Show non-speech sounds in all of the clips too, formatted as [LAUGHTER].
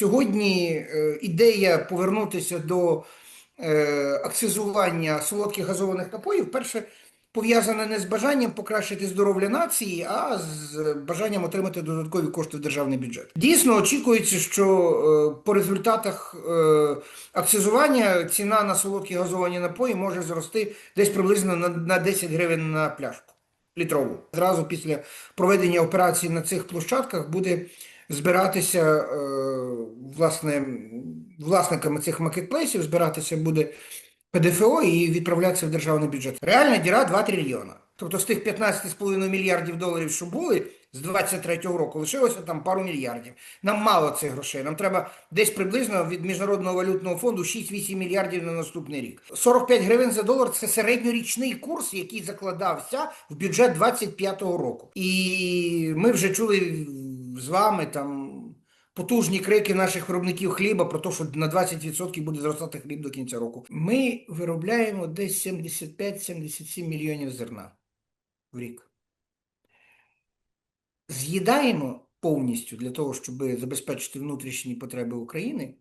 сьогодні е, ідея повернутися до е, акцизування солодких газованих напоїв, перше, пов'язана не з бажанням покращити здоров'я нації, а з бажанням отримати додаткові кошти в державний бюджет. Дійсно, очікується, що е, по результатах акцизування ціна на солодкі газовані напої може зрости десь приблизно на 10 гривень на пляшку літрову. Зразу після проведення операції на цих площадках буде збиратися е, власне власниками цих маркетплейсів, збиратися буде ПДФО і відправлятися в державний бюджет. Реальна діра 2 трильйона. Тобто з тих 15,5 мільярдів доларів, що були з 23-го року, лишилося там пару мільярдів. Нам мало цих грошей. Нам треба десь приблизно від Міжнародного валютного фонду 6-8 мільярдів на наступний рік. 45 гривень за долар це середньорічний курс, який закладався в бюджет 25-го року. І ми вже чули з вами там потужні крики наших виробників хліба про те, що на 20% буде зростати хліб до кінця року. Ми виробляємо десь 75-77 мільйонів зерна в рік. З'їдаємо повністю для того, щоб забезпечити внутрішні потреби України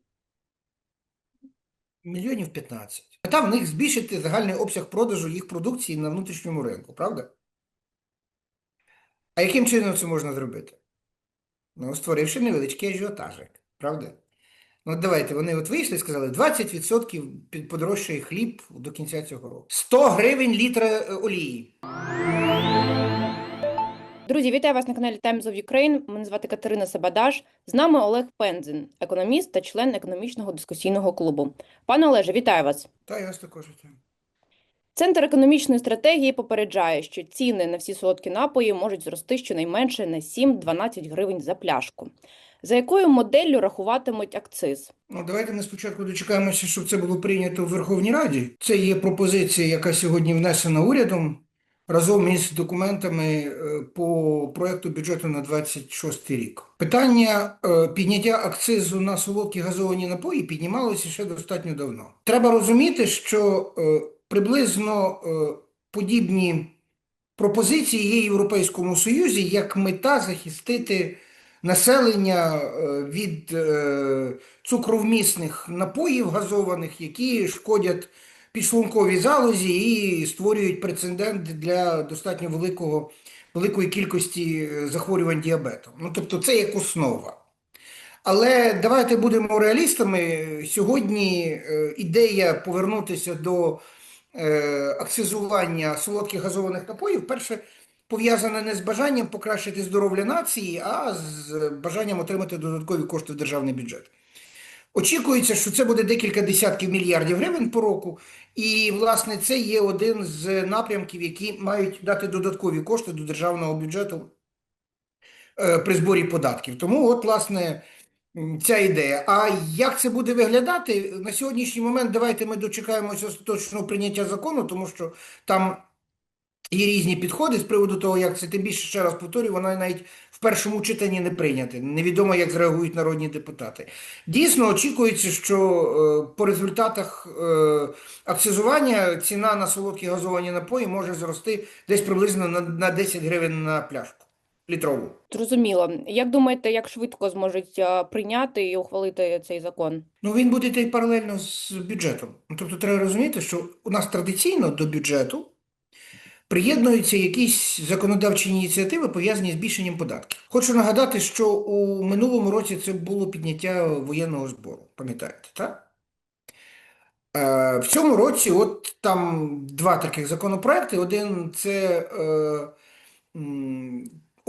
мільйонів 15. Мета в них збільшити загальний обсяг продажу їх продукції на внутрішньому ринку, правда? А яким чином це можна зробити? Ну, створивши невеличкий ажіотажик, правда? Ну, давайте, вони от вийшли і сказали, 20% під- подорожчає хліб до кінця цього року. 100 гривень літра е, олії. Друзі, вітаю вас на каналі Times of Ukraine. Мене звати Катерина Сабадаш. З нами Олег Пензин, економіст та член економічного дискусійного клубу. Пане Олеже, вітаю вас. Та я вас також вітаю. Центр економічної стратегії попереджає, що ціни на всі солодкі напої можуть зрости щонайменше на 7-12 гривень за пляшку. За якою моделлю рахуватимуть акциз? Ну, давайте ми спочатку дочекаємося, щоб це було прийнято в Верховній Раді. Це є пропозиція, яка сьогодні внесена урядом разом із документами е, по проекту бюджету на 26 рік. Питання е, підняття акцизу на солодкі газовані напої піднімалося ще достатньо давно. Треба розуміти, що е, приблизно е, подібні пропозиції є Європейському Союзі як мета захистити населення е, від е, цукровмісних напоїв газованих, які шкодять підшлунковій залозі і створюють прецедент для достатньо великого, великої кількості захворювань діабетом. Ну, тобто це як основа. Але давайте будемо реалістами. Сьогодні ідея повернутися до акцизування солодких газованих напоїв, перше, пов'язана не з бажанням покращити здоров'я нації, а з бажанням отримати додаткові кошти в державний бюджет. Очікується, що це буде декілька десятків мільярдів гривень по року, і, власне, це є один з напрямків, які мають дати додаткові кошти до державного бюджету е, при зборі податків. Тому, от, власне, ця ідея. А як це буде виглядати? На сьогоднішній момент давайте ми дочекаємося остаточного прийняття закону, тому що там є різні підходи з приводу того, як це тим більше ще раз повторюю, вона навіть в першому читанні не прийнята. Невідомо, як зреагують народні депутати. Дійсно, очікується, що е, по результатах е, акцизування ціна на солодкі газовані напої може зрости десь приблизно на, на 10 гривень на пляшку літрову. Зрозуміло. Як думаєте, як швидко зможуть а, прийняти і ухвалити цей закон? Ну, він буде йти паралельно з бюджетом. Ну, Тобто треба розуміти, що у нас традиційно до бюджету приєднуються якісь законодавчі ініціативи, пов'язані з збільшенням податків. Хочу нагадати, що у минулому році це було підняття воєнного збору. Пам'ятаєте, так? Е, в цьому році от там два таких законопроекти. Один це е,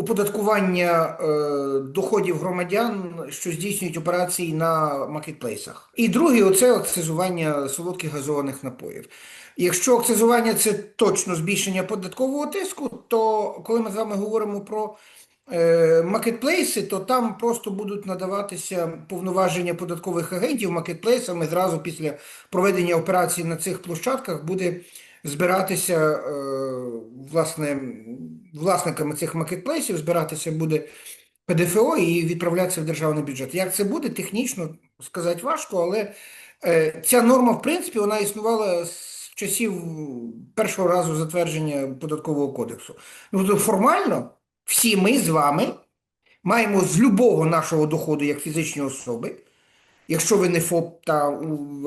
оподаткування е, доходів громадян, що здійснюють операції на маркетплейсах. І другий оце акцизування солодких газованих напоїв. Якщо акцизування це точно збільшення податкового тиску, то коли ми з вами говоримо про е, маркетплейси, то там просто будуть надаватися повноваження податкових агентів маркетплейсами зразу після проведення операції на цих площадках буде збиратися е, власне власниками цих маркетплейсів, збиратися буде ПДФО і відправлятися в державний бюджет. Як це буде, технічно сказати важко, але е, ця норма, в принципі, вона існувала з часів першого разу затвердження податкового кодексу. Ну, то формально всі ми з вами маємо з любого нашого доходу, як фізичні особи, Якщо ви не ФОП та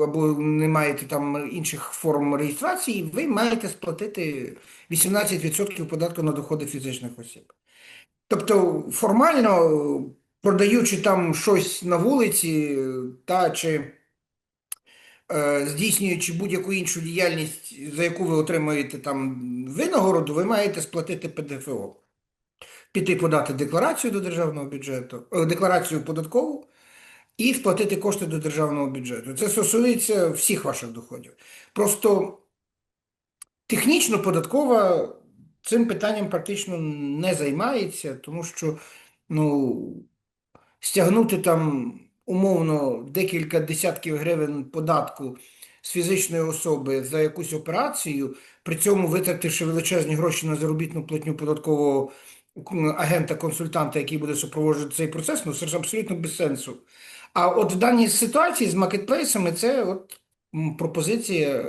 або не маєте там інших форм реєстрації, ви маєте сплатити 18% податку на доходи фізичних осіб. Тобто формально, продаючи там щось на вулиці, та чи е, здійснюючи будь-яку іншу діяльність, за яку ви отримуєте там винагороду, ви маєте сплатити ПДФО. Піти подати декларацію до державного бюджету, е, декларацію податкову і сплатити кошти до державного бюджету. Це стосується всіх ваших доходів. Просто технічно податкова цим питанням практично не займається, тому що ну, стягнути там умовно декілька десятків гривень податку з фізичної особи за якусь операцію, при цьому витративши величезні гроші на заробітну платню податкового агента-консультанта, який буде супроводжувати цей процес, ну це ж абсолютно без сенсу. А от в даній ситуації з маркетплейсами це от пропозиція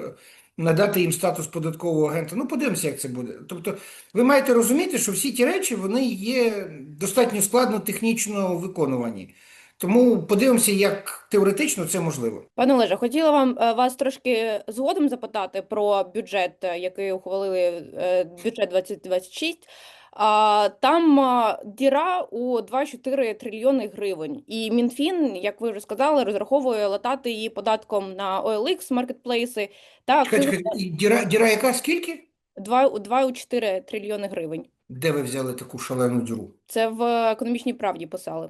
надати їм статус податкового агента. Ну, подивимося, як це буде. Тобто, ви маєте розуміти, що всі ті речі вони є достатньо складно технічно виконувані. Тому подивимося, як теоретично це можливо. Пане Олеже, хотіла вам е, вас трошки згодом запитати про бюджет, е, який ухвалили е, бюджет 2026. Там діра у 2,4 трильйони гривень. І Мінфін, як ви вже сказали, розраховує латати її податком на OLX, маркетплейси та Чекай, і діра, діра яка скільки? 2,4 трильйони гривень. Де ви взяли таку шалену діру? Це в економічній правді писали.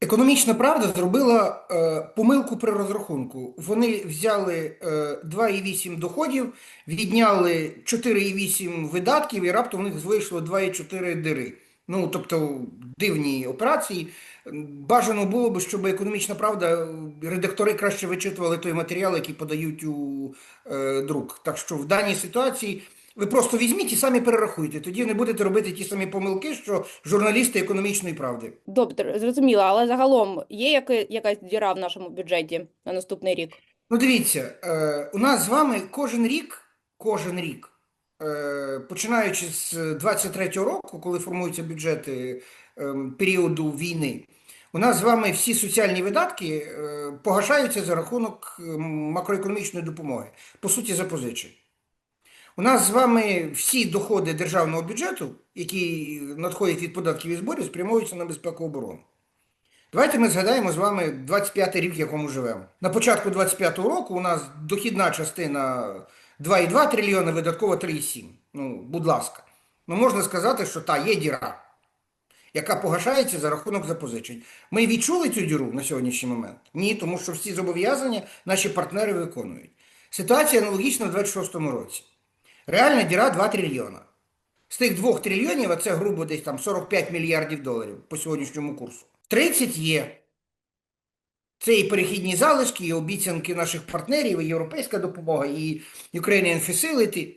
Економічна правда зробила е, помилку при розрахунку. Вони взяли е, 2,8 доходів, відняли 4,8 видатків, і раптом у них вийшло 2,4 дири. Ну, тобто дивні операції. Бажано було б, щоб економічна правда, редактори краще вичитували той матеріал, який подають у е, друк. Так що в даній ситуації ви просто візьміть і самі перерахуйте. Тоді не будете робити ті самі помилки, що журналісти економічної правди. Добре, зрозуміло, але загалом є яка- якась діра в нашому бюджеті на наступний рік? Ну, дивіться, е, у нас з вами кожен рік, кожен рік, е, починаючи з 23-го року, коли формуються бюджети е, періоду війни, у нас з вами всі соціальні видатки е, погашаються за рахунок е, макроекономічної допомоги, по суті, запозичень. У нас з вами всі доходи державного бюджету, які надходять від податків і зборів, спрямовуються на безпеку оборону. Давайте ми згадаємо з вами 25 рік, в якому живемо. На початку 25-го року у нас дохідна частина 2,2 трильйони, видаткова 3,7. Ну, будь ласка. Ну, можна сказати, що та є діра, яка погашається за рахунок запозичень. Ми відчули цю діру на сьогоднішній момент? Ні, тому що всі зобов'язання наші партнери виконують. Ситуація аналогічна в 26-му році. Реальна діра 2 трильйона. З тих 2 трильйонів, а це грубо десь там 45 мільярдів доларів по сьогоднішньому курсу. 30 є. Це і перехідні залишки, і обіцянки наших партнерів, і європейська допомога, і Ukrainian Facility.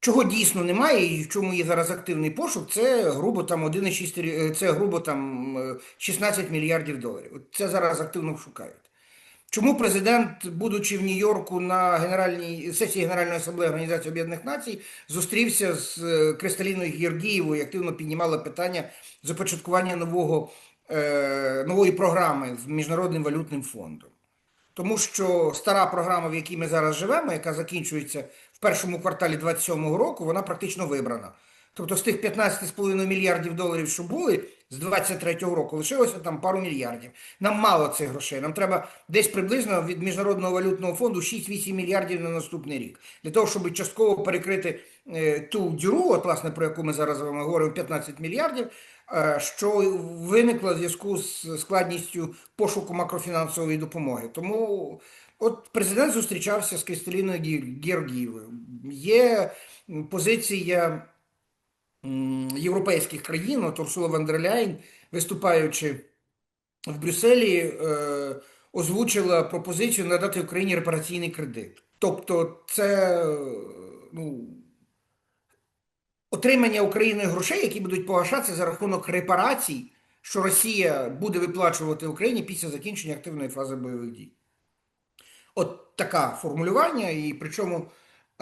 Чого дійсно немає, і в чому є зараз активний пошук, це грубо там 1,6, це грубо там е, 16 мільярдів доларів. Це зараз активно шукають. Чому президент, будучи в Нью-Йорку на генеральній сесії Генеральної асамблеї Організації Об'єднаних Націй, зустрівся з е, Кристаліною Георгієвою активно піднімала питання започаткування нового, е, нової програми з Міжнародним валютним фондом? Тому що стара програма, в якій ми зараз живемо, яка закінчується в першому кварталі 27-го року, вона практично вибрана. Тобто з тих 15,5 мільярдів доларів, що були з 23-го року, лишилося там пару мільярдів. Нам мало цих грошей. Нам треба десь приблизно від Міжнародного валютного фонду 6-8 мільярдів на наступний рік. Для того, щоб частково перекрити е, ту діру, от, власне, про яку ми зараз вами говоримо, 15 мільярдів, е, що виникла в зв'язку з складністю пошуку макрофінансової допомоги. Тому от президент зустрічався з Кристаліною Георгієвою. Є позиція європейських країн, от Урсула фон дер Ляйн, виступаючи в Брюсселі, е, озвучила пропозицію надати Україні репараційний кредит. Тобто, це ну, отримання Україною грошей, які будуть погашатися за рахунок репарацій, що Росія буде виплачувати Україні після закінчення активної фази бойових дій. От таке формулювання, і причому,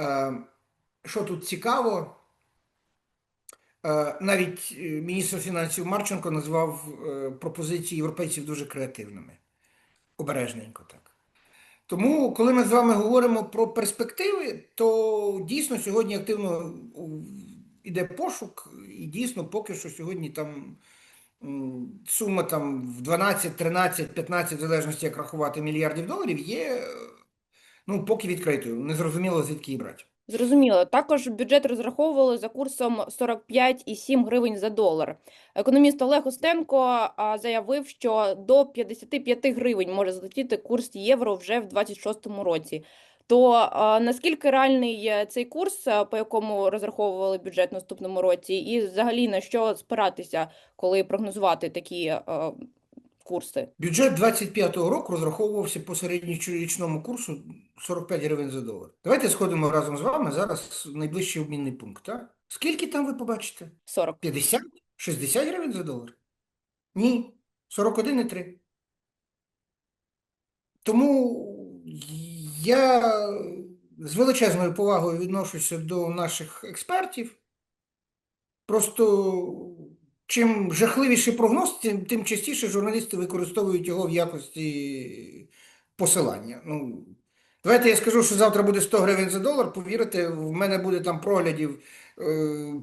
е, що тут цікаво, навіть е, міністр фінансів Марченко назвав е, пропозиції європейців дуже креативними. Обережненько так. Тому, коли ми з вами говоримо про перспективи, то дійсно сьогодні активно йде пошук, і дійсно поки що сьогодні там сума там в 12, 13, 15, в залежності як рахувати мільярдів доларів, є е, ну, поки відкритою. Незрозуміло, звідки її брати. Зрозуміло. Також бюджет розраховували за курсом 45,7 гривень за долар. Економіст Олег Остенко заявив, що до 55 гривень може злетіти курс євро вже в 26-му році. То наскільки реальний цей курс, по якому розраховували бюджет в наступному році, і взагалі на що спиратися, коли прогнозувати такі курси? Бюджет 25-го року розраховувався по середньорічному курсу 45 гривень за долар. Давайте сходимо разом з вами зараз в найближчий обмінний пункт. Так? Скільки там ви побачите? 40. 50? 60 гривень за долар? Ні, 41,3. Тому я з величезною повагою відношуся до наших експертів. Просто чим жахливіший прогноз, тим, тим частіше журналісти використовують його в якості посилання. Ну, давайте я скажу, що завтра буде 100 гривень за долар. Повірите, в мене буде там проглядів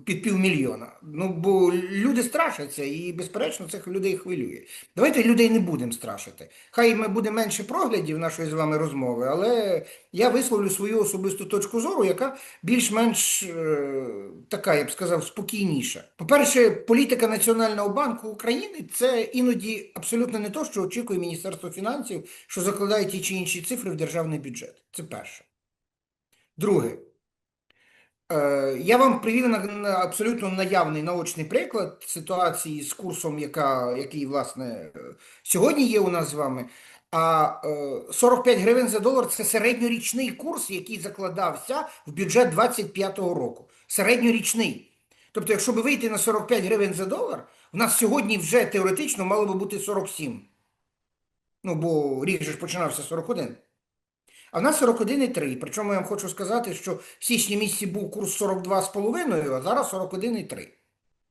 під півмільйона. Ну, бо люди страшаться, і, безперечно, це людей хвилює. Давайте людей не будемо страшити. Хай ми буде менше проглядів нашої з вами розмови, але я висловлю свою особисту точку зору, яка більш-менш е, така, я б сказав, спокійніша. По-перше, політика Національного банку України це іноді абсолютно не то, що очікує Міністерство фінансів, що закладає ті чи інші цифри в державний бюджет. Це перше. Друге. Е, Я вам привів на, абсолютно наявний наочний приклад ситуації з курсом, яка, який, власне, е, сьогодні є у нас з вами. А е, 45 гривень за долар це середньорічний курс, який закладався в бюджет 25-го року. Середньорічний. Тобто, якщо би вийти на 45 гривень за долар, в нас сьогодні вже теоретично мало би бути 47. Ну, бо рік же ж починався 41. А в нас 41,3. Причому я вам хочу сказати, що в січні місяці був курс 42,5, а зараз 41,3.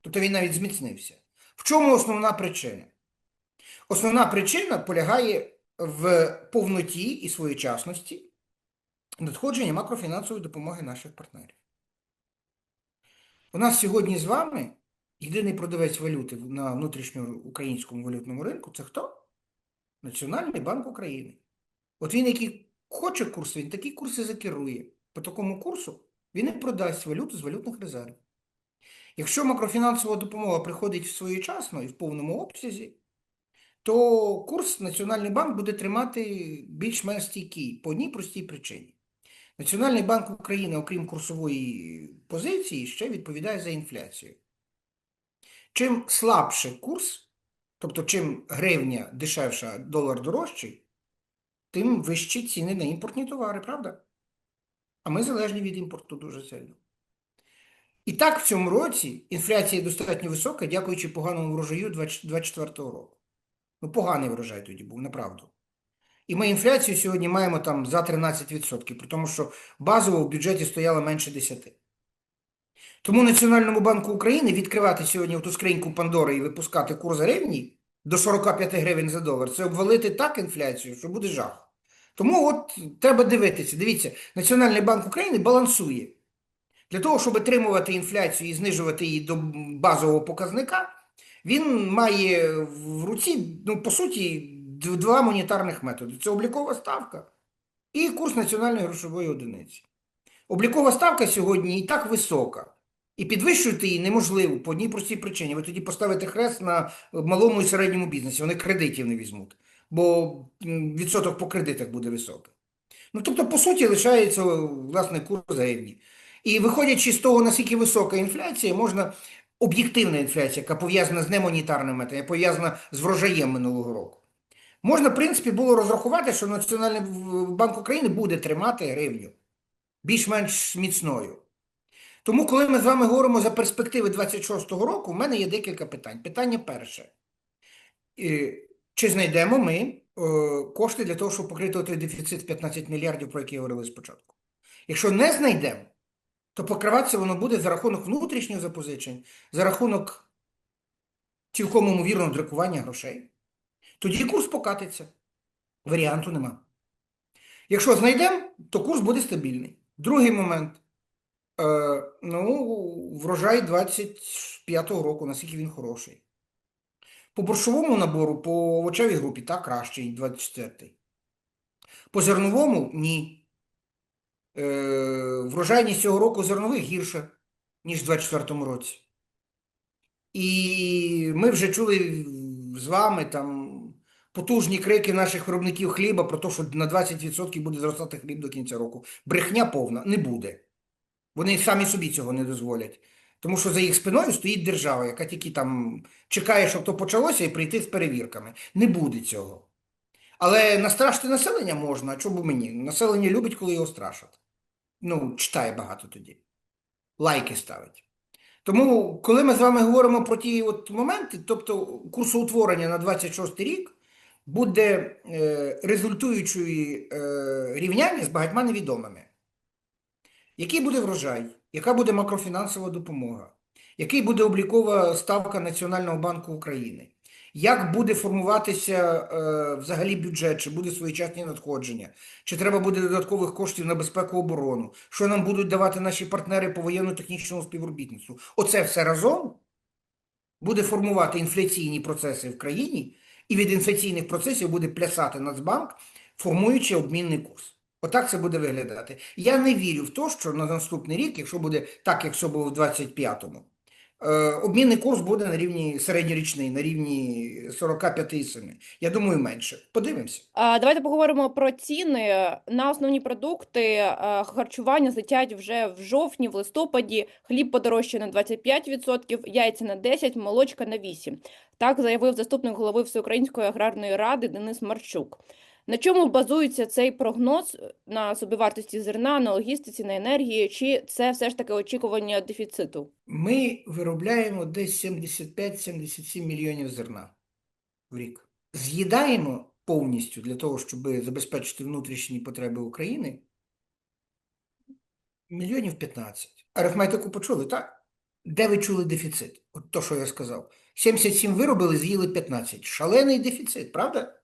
Тобто він навіть зміцнився. В чому основна причина? Основна причина полягає в повноті і своєчасності надходження макрофінансової допомоги наших партнерів. У нас сьогодні з вами єдиний продавець валюти на внутрішньоукраїнському валютному ринку це хто? Національний банк України. От він, який хоче курс, він такі курси закерує. По такому курсу він і продасть валюту з валютних резервів. Якщо макрофінансова допомога приходить своєчасно і в повному обсязі, то курс Національний банк буде тримати більш-менш стійкий по одній простій причині. Національний банк України, окрім курсової позиції, ще відповідає за інфляцію. Чим слабший курс, тобто чим гривня дешевша, долар дорожчий, тим вищі ціни на імпортні товари, правда? А ми залежні від імпорту дуже сильно. І так в цьому році інфляція достатньо висока, дякуючи поганому врожаю 2024 року. Ну, поганий врожай тоді був, направду. І ми інфляцію сьогодні маємо там за 13%, при тому, що базово в бюджеті стояло менше 10%. Тому Національному банку України відкривати сьогодні ту скриньку Пандори і випускати курс гривні до 45 гривень за долар, це обвалити так інфляцію, що буде жах. Тому от треба дивитися. Дивіться, Національний банк України балансує. Для того, щоб отримувати інфляцію і знижувати її до базового показника, він має в руці, ну, по суті, два монетарних методи. Це облікова ставка і курс національної грошової одиниці. Облікова ставка сьогодні і так висока. І підвищувати її неможливо по одній простій причині. Ви тоді поставите хрест на малому і середньому бізнесі, вони кредитів не візьмуть, бо відсоток по кредитах буде високий. Ну, тобто, по суті, лишається власне курс гривні. І виходячи з того, наскільки висока інфляція, можна об'єктивна інфляція, яка пов'язана з немонетарним методом, пов'язана з врожаєм минулого року. Можна, в принципі, було розрахувати, що Національний банк України буде тримати гривню більш-менш міцною. Тому, коли ми з вами говоримо за перспективи 26-го року, в мене є декілька питань. Питання перше. Чи знайдемо ми кошти для того, щоб покрити той дефіцит 15 мільярдів, про який говорили спочатку? Якщо не знайдемо, то покриватися воно буде за рахунок внутрішніх запозичень, за рахунок цілком ймовірного друкування грошей. Тоді курс покатиться. Варіанту нема. Якщо знайдемо, то курс буде стабільний. Другий момент. Е, ну, врожай 25-го року, наскільки він хороший. По борщовому набору, по овочевій групі, так, кращий 24-й. По зерновому ні. Е, врожайність цього року зернових гірша, ніж в 24-му році. І ми вже чули з вами там потужні крики наших виробників хліба про те, що на 20% буде зростати хліб до кінця року. Брехня повна не буде. Вони самі собі цього не дозволять. Тому що за їх спиною стоїть держава, яка тільки там чекає, щоб то почалося, і прийти з перевірками. Не буде цього. Але настрашити населення можна, а чому мені? Населення любить, коли його страшать. Ну, читає багато тоді. Лайки ставить. Тому, коли ми з вами говоримо про ті от моменти, тобто курсоутворення на 26 рік буде е, результуючою е, рівняння з багатьма невідомими. Який буде врожай? Яка буде макрофінансова допомога? Який буде облікова ставка Національного банку України? Як буде формуватися е, взагалі бюджет? Чи буде своєчасні надходження? Чи треба буде додаткових коштів на безпеку оборону? Що нам будуть давати наші партнери по воєнно-технічному співробітництву? Оце все разом буде формувати інфляційні процеси в країні, і від інфляційних процесів буде плясати Нацбанк, формуючи обмінний курс. Отак це буде виглядати. Я не вірю в те, що на наступний рік, якщо буде так, як все було в 25-му, е, обмінний курс буде на рівні середньорічний, на рівні 45,7. Я думаю, менше. Подивимося. Давайте поговоримо про ціни на основні продукти. Харчування злетять вже в жовтні, в листопаді. Хліб подорожчає на 25%, яйця на 10%, молочка на 8%. Так заявив заступник голови Всеукраїнської аграрної ради Денис Марчук. На чому базується цей прогноз на собівартості зерна, на логістиці, на енергії? Чи це все ж таки очікування дефіциту? Ми виробляємо десь 75-77 мільйонів зерна в рік. З'їдаємо повністю для того, щоб забезпечити внутрішні потреби України мільйонів 15. Арифметику почули, так? Де ви чули дефіцит? От то, що я сказав. 77 виробили, з'їли 15. Шалений дефіцит, правда?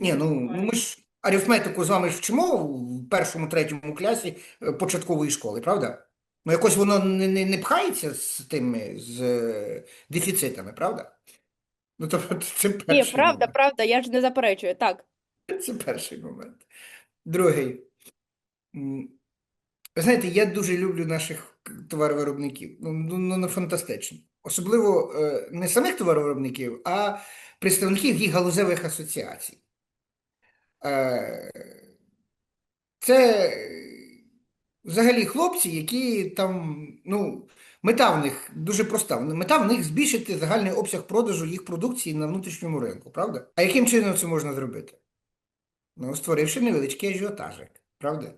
Ні, ну, ми ж арифметику з вами ж вчимо в першому, третьому класі е, початкової школи, правда? Ну, якось воно не, не, не пхається з тими з е, дефіцитами, правда? Ну, тобто, [LAUGHS] це Ні, правда, момент. правда, я ж не заперечую. Так. Це перший момент. Другий. Ви знаєте, я дуже люблю наших товаровиробників. Ну, ну, ну, ну, фантастично. Особливо е, не самих товаровиробників, а представників їх галузевих асоціацій. Е, Це взагалі хлопці, які там, ну, мета в них дуже проста. Мета в них збільшити загальний обсяг продажу їх продукції на внутрішньому ринку, правда? А яким чином це можна зробити? Ну, створивши невеличкий ажіотажик, правда?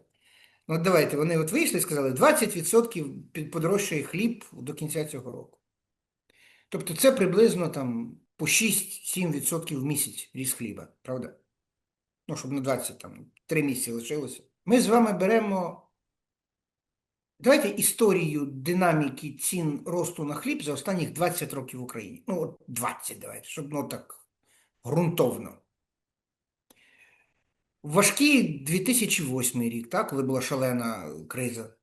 Ну, давайте, вони от вийшли і сказали, 20% подорожчає хліб до кінця цього року. Тобто це приблизно там по 6-7% в місяць ріст хліба, правда? Ну, щоб на 20, там, 3 місяці лишилося. Ми з вами беремо. Давайте історію динаміки цін росту на хліб за останніх 20 років в Україні. Ну, от 20 давайте, щоб ну так ґрунтовно. Важкий 2008 рік, так, коли була шалена криза.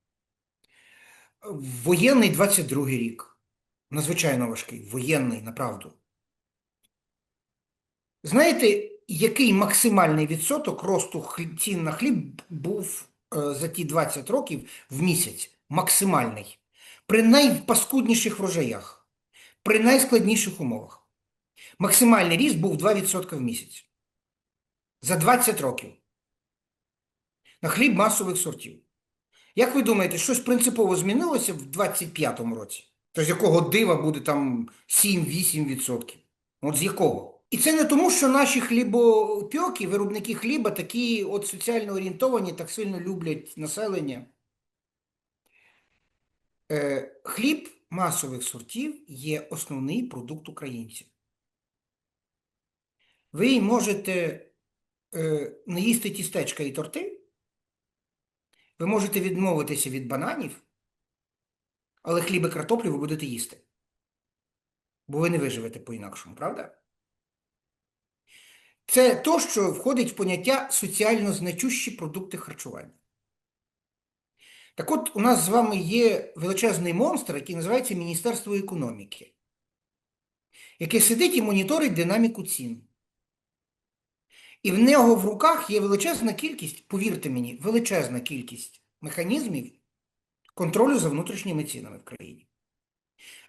Воєнний 22 рік. Надзвичайно важкий. Воєнний, направду. Знаєте, який максимальний відсоток росту цін на хліб був е, за ті 20 років в місяць? Максимальний. При найпаскудніших врожаях, при найскладніших умовах. Максимальний ріст був 2% в місяць. За 20 років. На хліб масових сортів. Як ви думаєте, щось принципово змінилося в 25-му році? То з якого дива буде там 7-8%? От з якого? І це не тому, що наші хлібопьоки, виробники хліба, такі от соціально орієнтовані, так сильно люблять населення. Е, хліб масових сортів є основний продукт українців. Ви можете е, не їсти тістечка і торти, ви можете відмовитися від бананів, але хліб і картоплю ви будете їсти. Бо ви не виживете по-інакшому, правда? Це то, що входить в поняття соціально значущі продукти харчування. Так от, у нас з вами є величезний монстр, який називається Міністерство економіки, яке сидить і моніторить динаміку цін. І в нього в руках є величезна кількість, повірте мені, величезна кількість механізмів контролю за внутрішніми цінами в країні.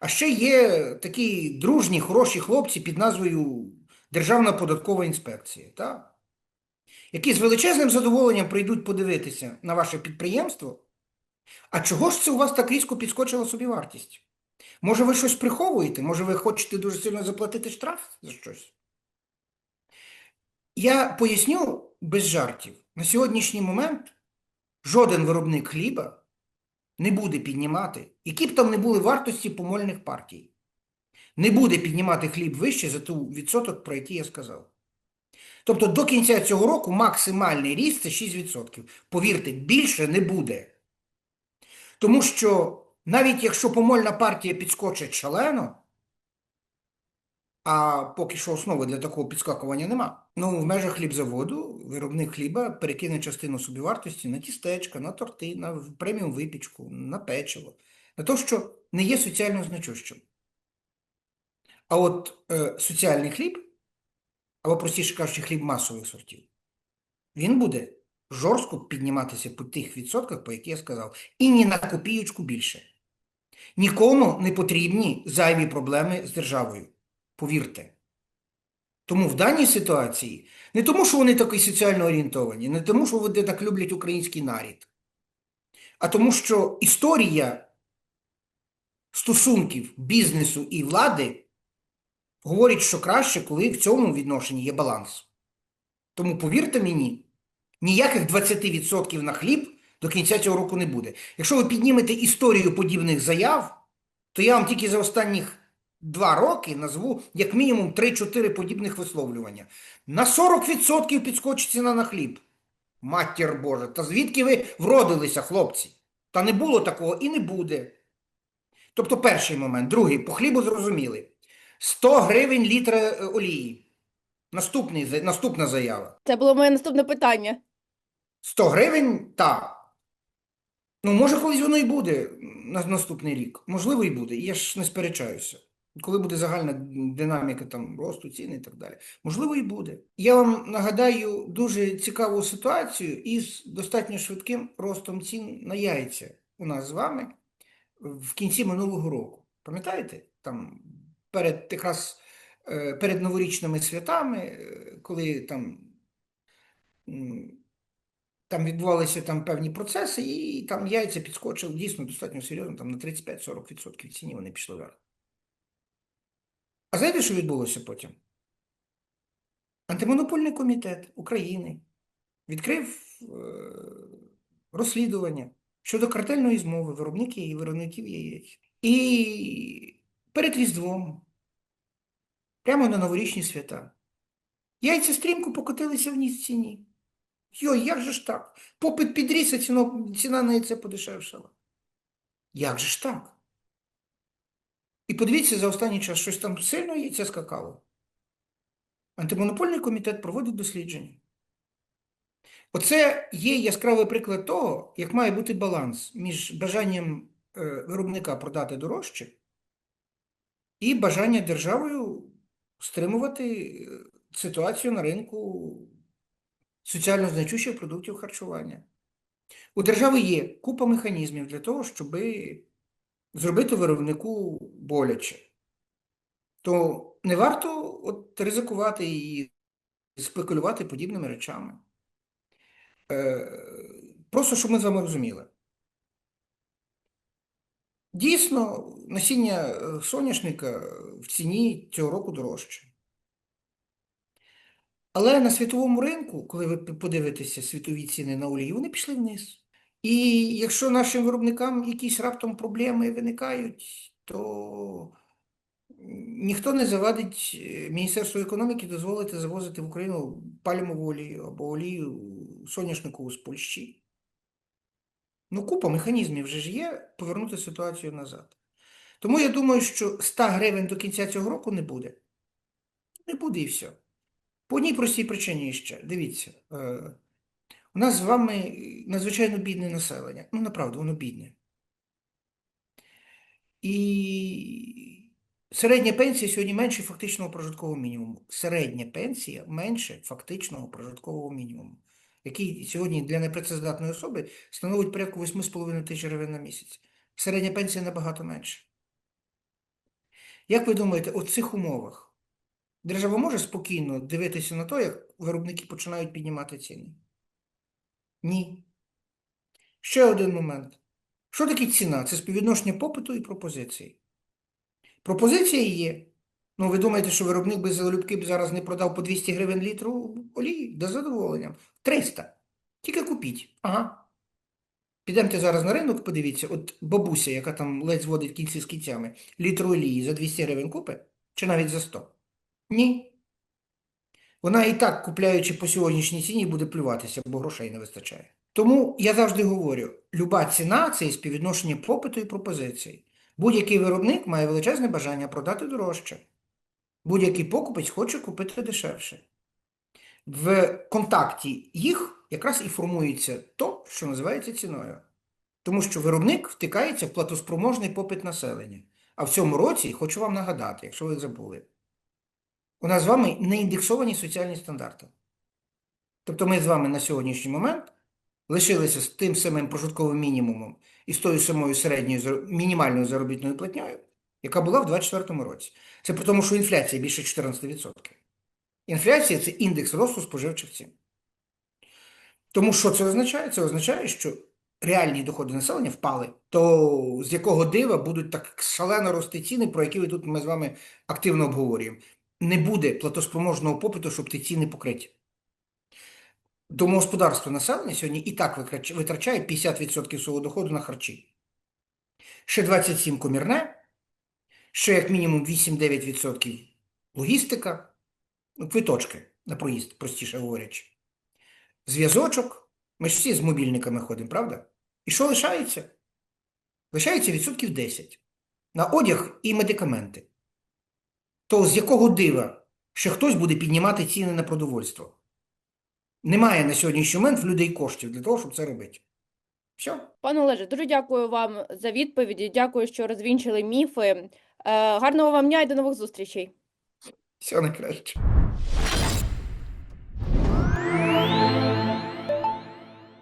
А ще є такі дружні, хороші хлопці під назвою Державна податкова інспекція, так? які з величезним задоволенням прийдуть подивитися на ваше підприємство. А чого ж це у вас так різко підскочила собівартість? Може, ви щось приховуєте? Може, ви хочете дуже сильно заплатити штраф за щось? Я поясню без жартів. На сьогоднішній момент жоден виробник хліба не буде піднімати, які б там не були вартості помольних партій, не буде піднімати хліб вище за ту відсоток, про який я сказав. Тобто до кінця цього року максимальний ріст це 6%. Повірте, більше не буде. Тому що навіть якщо помольна партія підскочить шалено, а поки що основи для такого підскакування нема. Ну, в межах хлібзаводу виробник хліба перекине частину собівартості на тістечка, на торти, на преміум випічку, на печиво, на те, що не є соціально значущим. А от е, соціальний хліб, або простіше кажучи, хліб масових сортів, він буде жорстко підніматися по тих відсотках, по яких я сказав, і ні на копієчку більше. Нікому не потрібні зайві проблеми з державою. Повірте. Тому в даній ситуації, не тому, що вони такі соціально орієнтовані, не тому, що вони так люблять український нарід, а тому, що історія стосунків бізнесу і влади говорить, що краще, коли в цьому відношенні є баланс. Тому повірте мені, ніяких 20% на хліб до кінця цього року не буде. Якщо ви піднімете історію подібних заяв, то я вам тільки за останніх два роки назву як мінімум 3-4 подібних висловлювання. На 40% підскочить ціна на хліб. Матір Божа, та звідки ви вродилися, хлопці? Та не було такого і не буде. Тобто перший момент. Другий, по хлібу зрозуміли. 100 гривень літра е, олії. Наступний, наступна заява. Це було моє наступне питання. 100 гривень, так. Ну, може, колись воно і буде на наступний рік. Можливо, і буде. Я ж не сперечаюся. Коли буде загальна динаміка там росту цін і так далі. Можливо, і буде. Я вам нагадаю дуже цікаву ситуацію із достатньо швидким ростом цін на яйця у нас з вами в кінці минулого року. Пам'ятаєте? Там перед якраз е, перед новорічними святами, е, коли там там відбувалися там певні процеси, і там яйця підскочили дійсно достатньо серйозно, там на 35-40% ціні вони пішли вверх. А знаєте, що відбулося потім? Антимонопольний комітет України відкрив е, розслідування щодо картельної змови виробників і виробників яєць. І перед Різдвом, прямо на новорічні свята, яйця стрімко покотилися вниз в ціні. Йой, як же ж так? Попит підріс, а ціна на яйце подешевшала. Як же ж так? І подивіться, за останній час щось там сильно яйця скакало. Антимонопольний комітет проводить дослідження. Оце є яскравий приклад того, як має бути баланс між бажанням е, виробника продати дорожче і бажання державою стримувати е, ситуацію на ринку соціально значущих продуктів харчування. У держави є купа механізмів для того, щоб зробити виробнику боляче. То не варто от ризикувати і спекулювати подібними речами. Е, Просто щоб ми з вами розуміли. Дійсно, насіння е, соняшника в ціні цього року дорожче. Але на світовому ринку, коли ви подивитеся світові ціни на олію, вони пішли вниз. І якщо нашим виробникам якісь раптом проблеми виникають, то ніхто не завадить е, Міністерству економіки дозволити завозити в Україну пальмову олію або олію соняшникову з Польщі. Ну, купа механізмів вже ж є повернути ситуацію назад. Тому я думаю, що 100 гривень до кінця цього року не буде. Не буде і все. По одній простій причині ще. Дивіться, е, у нас з вами надзвичайно бідне населення. Ну, направду, воно бідне. І середня пенсія сьогодні менше фактичного прожиткового мінімуму. Середня пенсія менше фактичного прожиткового мінімуму, який сьогодні для непрацездатної особи становить порядку 8,5 тисяч гривень на місяць. Середня пенсія набагато менше. Як ви думаєте, у цих умовах держава може спокійно дивитися на те, як виробники починають піднімати ціни? Ні. Ще один момент. Що таке ціна? Це співвідношення попиту і пропозиції. Пропозиція є. Ну, ви думаєте, що виробник без залюбки б зараз не продав по 200 гривень літру олії? Да з задоволенням. 300. Тільки купіть. Ага. Підемте зараз на ринок, подивіться, от бабуся, яка там ледь зводить кінці з кінцями, літру олії за 200 гривень купить? Чи навіть за 100? Ні. Вона і так, купляючи по сьогоднішній ціні, буде плюватися, бо грошей не вистачає. Тому я завжди говорю, люба ціна це співвідношення попиту і пропозиції. Будь-який виробник має величезне бажання продати дорожче. Будь-який покупець хоче купити дешевше. В контакті їх якраз і формується то, що називається ціною. Тому що виробник втикається в платоспроможний попит населення. А в цьому році, хочу вам нагадати, якщо ви забули, у нас з вами не індексовані соціальні стандарти. Тобто ми з вами на сьогоднішній момент лишилися з тим самим прожитковим мінімумом і з тою самою середньою мінімальною заробітною платньою, яка була в 2024 році. Це при тому, що інфляція більше 14%. Інфляція це індекс росту споживчих цін. Тому що це означає? Це означає, що реальні доходи населення впали. То з якого дива будуть так шалено рости ціни, про які ви тут ми з вами активно обговорюємо. Не буде платоспроможного попиту, щоб ті ціни покриті. Домогосподарство населення сьогодні і так витрачає 50% свого доходу на харчі. Ще 27 комірне, ще як мінімум 8-9% логістика, ну, квиточки на проїзд, простіше говорячи. Зв'язочок. Ми ж всі з мобільниками ходимо, правда? І що лишається? Лишається відсотків 10 на одяг і медикаменти. То з якого дива ще хтось буде піднімати ціни на продовольство? Немає на сьогоднішній момент в людей коштів для того, щоб це робити. Все. Пане Олеже, дуже дякую вам за відповіді. Дякую, що розвінчили міфи. Е, Гарного вам дня і до нових зустрічей. Все найкраще.